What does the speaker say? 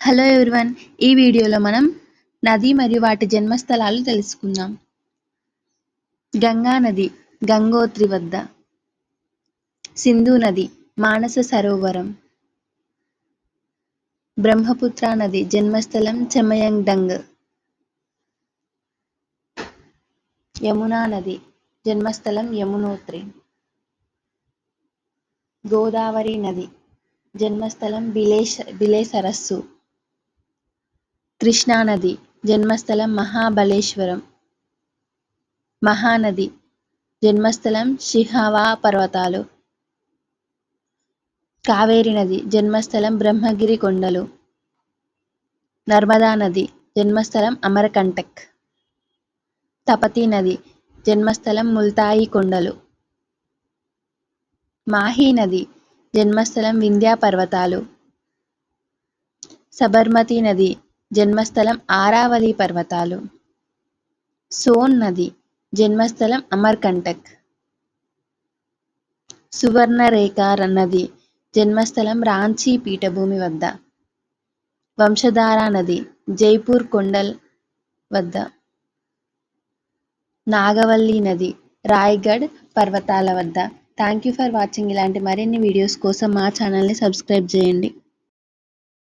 Hello everyone ఈ వీడియోలో మనం నది మరియు వాటి జన్మస్థలాలు తెలుసుకుందాం. గంగా నది గంగోత్రి వద్ద. సింధు నది మానస సరోవరం. బ్రహ్మపుత్ర నది జన్మస్థలం చెమయంగ్డంగ్. యమునా నది జన్మస్థలం యమునోత్రి. గోదావరి నది జన్మస్థలం బిలేశ బిలే సరస్సు కృష్ణానది జన్మస్థలం మహాబలేశ్వరం. మహానది జన్మస్థలం షిహావా పర్వతాలు కావేరి నది జన్మస్థలం బ్రహ్మగిరి కొండలు. నర్మదా నది జన్మస్థలం అమరకంటక్. తపతి నది జన్మస్థలం ముల్తాయి కొండలు. మాహీ నది జన్మస్థలం వింధ్యా పర్వతాలు సబర్మతి నది జన్మస్థలం ఆరావళి పర్వతాలు. సోన్ నది జన్మస్థలం అమర్కంటక్. సువర్ణరేఖ నది జన్మస్థలం రాంచీ పీఠభూమి వద్ద. వంశధార నది జైపూర్ కొండల్ వద్ద. నాగవల్లి నది రాయ్గఢ్ పర్వతాల వద్ద. Thank you for watching. ఇలాంటి మరిన్ని వీడియోస్ కోసం మా ఛానల్ని సబ్స్క్రైబ్ చేయండి.